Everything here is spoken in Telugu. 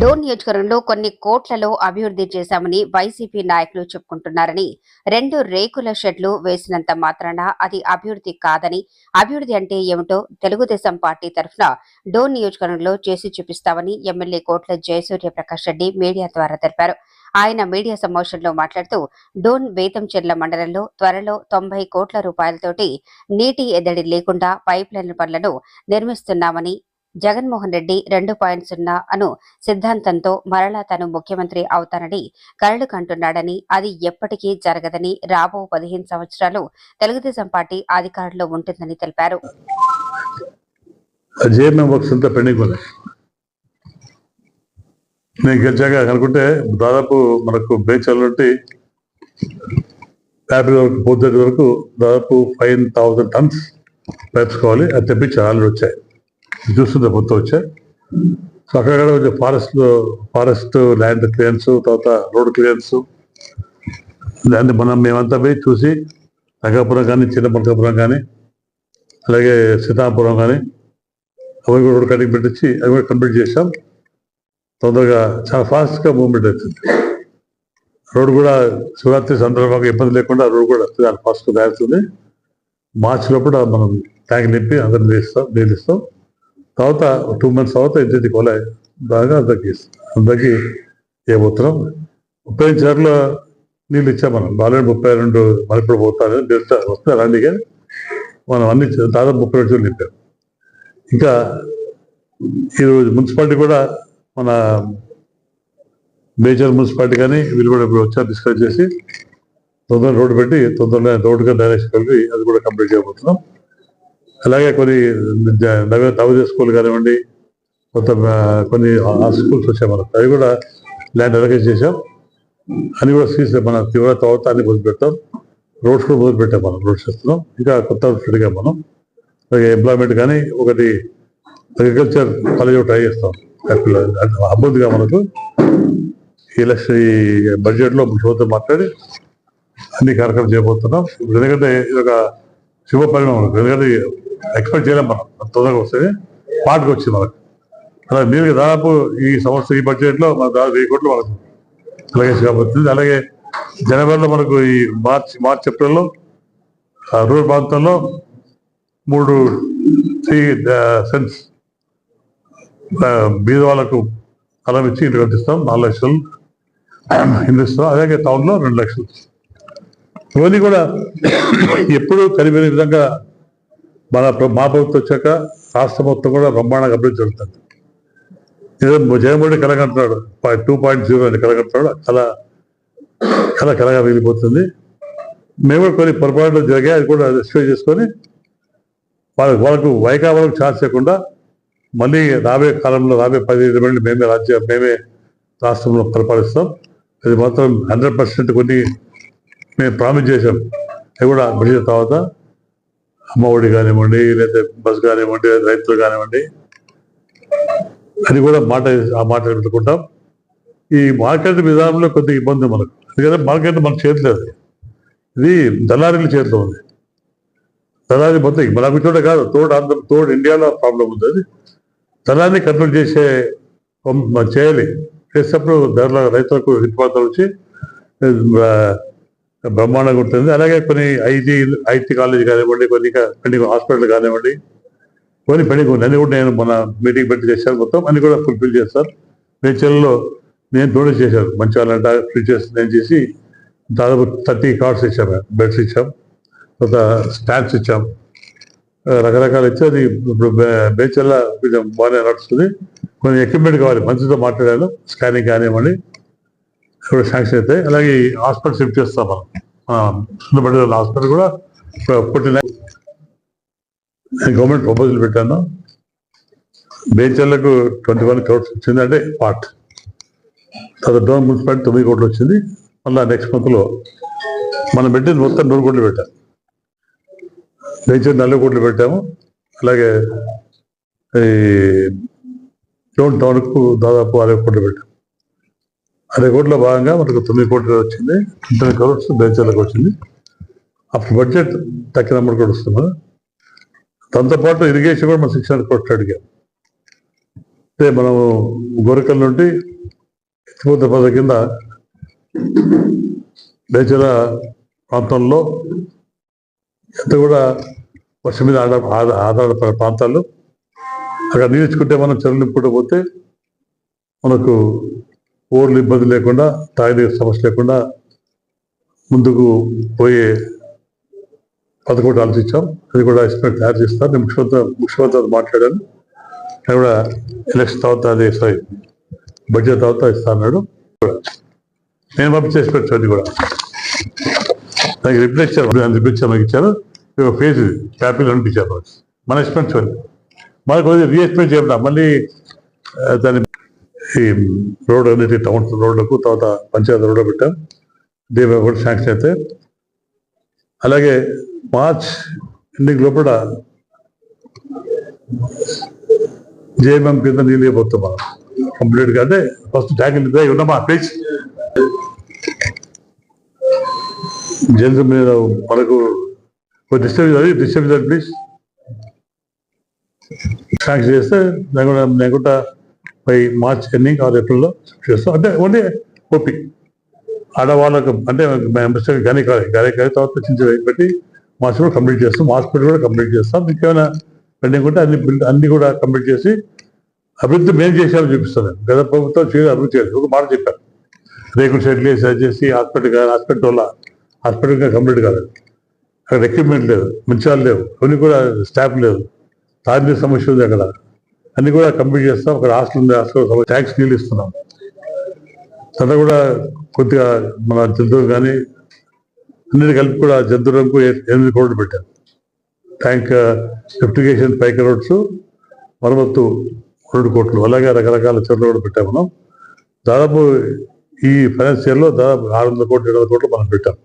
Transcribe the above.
డోన్ నియోజకవర్గంలో కొన్ని కోట్లలో అభివృద్ధి చేశామని వైసీపీ నాయకులు చెప్పుకుంటున్నారని రెండు రేకుల షెడ్లు వేసినంత మాత్రాన అది అభివృద్ధి కాదని అభివృద్ధి అంటే ఏమిటో తెలుగుదేశం పార్టీ తరఫున డోన్ నియోజకవర్గంలో చేసి చూపిస్తామని ఎమ్మెల్యే కోట్ల జయసూర్య ప్రకాష్ రెడ్డి మీడియా ద్వారా తెలిపారు. ఆయన మీడియా సమావేశంలో మాట్లాడుతూ డోన్ బేతంచెర్ల మండలంలో త్వరలో తొంభై కోట్ల రూపాయలతోటి నీటి ఎద్దడి లేకుండా పైప్ లైన్ పనులను నిర్మిస్తున్నామని జగన్మోహన్ రెడ్డి రెండు పాయింట్ సున్నా అను సిద్ధాంతంతో మరలా తను ముఖ్యమంత్రి అవుతానని కరడు కంటున్నాడని అది ఎప్పటికీ జరగదని రాబో పదిహేను సంవత్సరాలు తెలుగుదేశం పార్టీ అధికారంలో ఉంటుందని తెలిపారు. నేను గెలిచాక అనుకుంటే దాదాపు మనకు బేచల్ నుండి యాభై వరకు వరకు దాదాపు ఫైవ్ థౌసండ్ టన్స్ పెంచుకోవాలి అది తెప్పించి ఆల్రెడీ వచ్చాయి. చూస్తుంటే మొత్తం వచ్చా సో అక్కడ కొంచెం ఫారెస్ట్ ఫారెస్ట్ ల్యాండ్ క్లియరెన్స్ తర్వాత రోడ్ క్లియరెన్స్ దాన్ని మనం మేమంతా పోయి చూసి నగాపురం కానీ చిన్న కానీ అలాగే సీతాపురం కానీ అవి కూడా రోడ్ కటింగ్ పెట్టించి అవి కూడా కంప్లీట్ చేసాం తొందరగా చాలా ఫాస్ట్గా మూవ్మెంట్ అవుతుంది రోడ్ కూడా శివరాత్రి సందర్భంగా ఇబ్బంది లేకుండా రోడ్ కూడా చాలా ఫాస్ట్గా తయారుతుంది మార్చి లోపల మనం ట్యాంక్ నింపి అందరం తీస్తాం నీళ్ళు తర్వాత టూ మంత్స్ తర్వాత ఇంటికి కొలే బాగా అందరికి అందరికి చేయబోతున్నాం ముప్పై చీరలో నీళ్ళు ఇచ్చాం మనం. బాగా ముప్పై రెండు మరిప్పుడు పోతారు. డెల్టా వస్తే రండి కానీ మనం అన్ని దాదాపు ముప్పై రెండు చీరలు నింపాం ఇంకా ఈరోజు మున్సిపాలిటీ కూడా మన మేజర్ మున్సిపాలిటీ కానీ వీళ్ళు కూడా ఇప్పుడు వచ్చారు డిస్కస్ చేసి తొందరగా రోడ్డు పెట్టి తొందరగా రోడ్డుగా డైరెక్షన్ కలిపి అది కూడా కంప్లీట్ చేయబోతున్నాం. అలాగే కొన్ని జ- నవ నవోదయ స్కూల్ కానివ్వండి కొత్త కొన్ని ఆ స్కూల్స్ వచ్చాయి మనకు. అవి కూడా ల్యాండ్ అలకేట్ చేసాం అని కూడా సీస్ మన తీవ్ర తర్వాత అన్ని మొదలుపెట్టాం. రోడ్స్ కూడా మొదలుపెట్టాం మనం రోడ్స్ చేస్తున్నాం. ఇంకా కొత్త అడిగా మనం. అలాగే ఎంప్లాయ్మెంట్ కానీ ఒకటి అగ్రికల్చర్ కాలేజ్ ట్రై చేస్తాం. అభివృద్ధిగా మనకు. ఈ లక్ష ఈ ముఖ్యమంత్రి మాట్లాడి అన్ని కార్యక్రమం చేయబోతున్నాం. ఎందుకంటే ఇది ఒక శుభ పరిణామం ఎందుకంటే ఎక్స్పెక్ట్ చేయలేం మనం. తొందరగా వస్తుంది పాటకు వచ్చింది మనకు. అలా మీరు దాదాపు ఈ సంవత్సరం ఈ బడ్జెట్లో మన దాదాపు వెయ్యి కోట్లు మనకు అలాగే కాబోతుంది అలాగే జనవరిలో మనకు ఈ మార్చ్ మార్చ్ ఏప్రిల్లో ఆ, రూరల్ ప్రాంతంలో మూడు త్రీ సెన్స్ బీద వాళ్ళకు అలం ఇచ్చి ఇంటికి కట్టిస్తాం నాలుగు లక్షలు అందిస్తాం అలాగే టౌన్లో రెండు లక్షలు. ఇవన్నీ కూడా ఎప్పుడు కలిపిన విధంగా మన మా ప్రభుత్వం వచ్చాక రాష్ట్రం మొత్తం కూడా బ్రహ్మాండంగా అభివృద్ధి జరుగుతుంది. ఏదో జయమూడి కలగంటున్నాడు. టూ పాయింట్ జీరో అని కలగంటున్నాడు. కళ కళ కలగా మిగిలిపోతుంది. మేము కూడా కొన్ని పొరపాట్లు జరిగాయి అది కూడా రెస్ట్రీ చేసుకొని వాళ్ళకి వాళ్ళకు వైకా వాళ్ళకు ఛాన్స్ చేయకుండా మళ్ళీ రాబోయే కాలంలో రాబోయే పదిహేను మంది మేమే రాజ్యం మేమే రాష్ట్రంలో పరిపాలిస్తాం. అది మాత్రం హండ్రెడ్ పర్సెంట్ కొన్ని మేము ప్రామిస్ చేసాం అది కూడా అమలు తర్వాత అమ్మఒడి కానివ్వండి లేదా బస్ కానివ్వండి రైతులు కానివ్వండి అది కూడా మాట ఆ మాట పెట్టుకుంటాం ఈ మార్కెట్ విధానంలో కొద్దిగా ఇబ్బంది మనకు. ఎందుకంటే మార్కెట్ మన చేతిలో అది. ఇది దళారీల చేతిలో ఉంది. దళారీ మొత్తం మనకు చోట కాదు తోడు ఆంధ్ర తోడు ఇండియాలో ప్రాబ్లం ఉంది అది. దళాన్ని కంట్రోల్ చేసే చేయాలి. చేసేటప్పుడు ధరల రైతులకు గిట్టుబాటు వచ్చి బ్రహ్మాండంగా ఉంటుంది అలాగే కొన్ని ఐటీ ఐటీ కాలేజ్ కానివ్వండి కొన్ని పెండింగ్ హాస్పిటల్ కానివ్వండి కొన్ని పెండింగ్ అన్ని కూడా నేను మన మీటింగ్ పెట్టి చేశాను మొత్తం. అన్ని కూడా ఫుల్ఫిల్ చేస్తాను నేచర్లో నేను డొనేట్ చేశాను. మంచి వాళ్ళంట ఫ్రిడ్జెస్ నేను చేసి దాదాపు థర్టీ కార్డ్స్ ఇచ్చాము. బెడ్స్ ఇచ్చాం. తర్వాత స్టాంప్స్ ఇచ్చాం. రకరకాలు ఇచ్చి అది ఇప్పుడు బేచల్లా కొంచెం బాగానే నడుస్తుంది. కొన్ని ఎక్విప్మెంట్ కావాలి. మంచితో మాట్లాడాను. స్కానింగ్ కానివ్వండి కూడా శాంక్షన్ అవుతాయి అలాగే ఈ హాస్పిటల్ షిఫ్ట్ చేస్తాం మనం. సున్నబడి హాస్పిటల్ కూడా పుట్టిన గవర్నమెంట్ ప్రపోజల్ పెట్టాను. బేచర్లకు ట్వంటీ వన్ క్రోడ్స్ వచ్చింది అంటే పార్ట్ తర్వాత డోన్ మున్సిపాలిటీ తొమ్మిది కోట్లు వచ్చింది. మళ్ళీ నెక్స్ట్ మంత్లో మనం పెట్టింది మొత్తం నూరు కోట్లు పెట్టాం. బేచర్ నలభై కోట్లు పెట్టాము. అలాగే ఈ డౌన్ టౌన్కు దాదాపు అరవై కోట్లు పెట్టాం. అరవై కోట్ల భాగంగా మనకు తొమ్మిది కోట్లు వచ్చింది. తొమ్మిది క్రోర్స్ బెంచర్లకు వచ్చింది. అప్పుడు బడ్జెట్ తక్కిన అమౌంట్ కూడా వస్తుంది దాంతోపాటు ఇరిగేషన్ కూడా మనం సిక్స్ హండ్రెడ్ కోట్లు అడిగాం. అంటే మనం గొరకల నుండి ఎత్తిపోత పద కింద బేచల ప్రాంతంలో ఎంత కూడా వర్షం మీద ఆధార ఆధారపడే ప్రాంతాలు అక్కడ నీళ్ళు ఇచ్చుకుంటే మనం చెరువు నింపుకుంటూ పోతే మనకు ఓర్లు ఇబ్బంది లేకుండా తాగినీరు సమస్య లేకుండా ముందుకు పోయే పథకం ఆలోచించాం. అది కూడా ఎస్టిమేట్ తయారు చేస్తాను నేను ముఖ్యమంత్రి ముఖ్యమంత్రి మాట్లాడాను. అది కూడా ఎలక్షన్ తర్వాత అది సారీ బడ్జెట్ తర్వాత ఇస్తా అన్నాడు. నేను పంపించేసి పెట్టు అది కూడా. నాకు రిప్లై ఇచ్చారు. రిప్లై ఇచ్చారు నాకు ఇది ఫేజ్ ఇది. అనిపించారు మన ఎక్స్పెన్స్ చూడండి మనకు రీఎక్స్పెన్స్ రీఎస్టిమేట్ చేద్దాం మళ్ళీ దాన్ని ఈ రోడ్ అనేది టౌన్ రోడ్లకు తర్వాత పంచాయతీ రోడ్లు పెట్టాం. దీని కూడా శాంక్షన్ అయితే. అలాగే మార్చ్ ఎండింగ్ లోపల జేఎంఎం కింద నీళ్ళు ఇవ్వబోతాం మనం. కంప్లీట్ అంటే ఫస్ట్ ట్యాంకులు ఇద్దా ఉన్నామా ప్లీజ్ జల్ది మీద మనకు డిస్టర్బ్ అది డిస్టర్బ్ ప్లీజ్ శాంక్షన్ చేస్తే నేను కూడా నేను కూడా బై మార్చ్ ఎండింగ్ ఆర్ ఏప్రిల్లో చేస్తాం. అంటే ఓన్లీ ఓపీ. ఆడవాళ్ళకు అంటే మెంబర్స్ కానీ కాదు కానీ కాదు తర్వాత చిన్న పెట్టి మార్చ్ కూడా కంప్లీట్ చేస్తాం. హాస్పిటల్ కూడా కంప్లీట్ చేస్తాం. ఇంకేమైనా పెండింగ్ ఉంటే అన్ని బిల్ అన్ని కూడా కంప్లీట్ చేసి అభివృద్ధి మేము చేసామని చూపిస్తాను నేను. గత ప్రభుత్వం చేయలేదు అభివృద్ధి చేయలేదు ఒక మాట చెప్పాను. రేకుల షెడ్లు వేసి చేసి హాస్పిటల్ కాదు హాస్పిటల్ వల్ల హాస్పిటల్ కానీ కంప్లీట్ కాలేదు. అక్కడ ఎక్విప్మెంట్ లేదు. మంచాలు లేవు. కొన్ని కూడా స్టాఫ్ లేదు తాగిన సమస్య ఉంది అక్కడ. అన్ని కూడా కంప్లీట్ చేస్తాం. ఒక హాస్టల్ ఉంది హాస్టల్ ట్యాక్స్ నీళ్ళు ఇస్తున్నాం. తర్వాత కూడా కొద్దిగా మన జంతువులు కానీ అన్నిటి కలిపి కూడా జంతువులకు ఎనిమిది కోట్లు పెట్టారు. ట్యాంక్ లిఫ్టిగేషన్ పైక రోడ్స్ మరమ్మత్తు రెండు కోట్లు. అలాగే రకరకాల చర్యలు కూడా పెట్టాం మనం. దాదాపు ఈ ఫైనాన్స్ ఇయర్లో దాదాపు ఆరు వందల కోట్లు ఏడు వందల కోట్లు మనం పెట్టాం.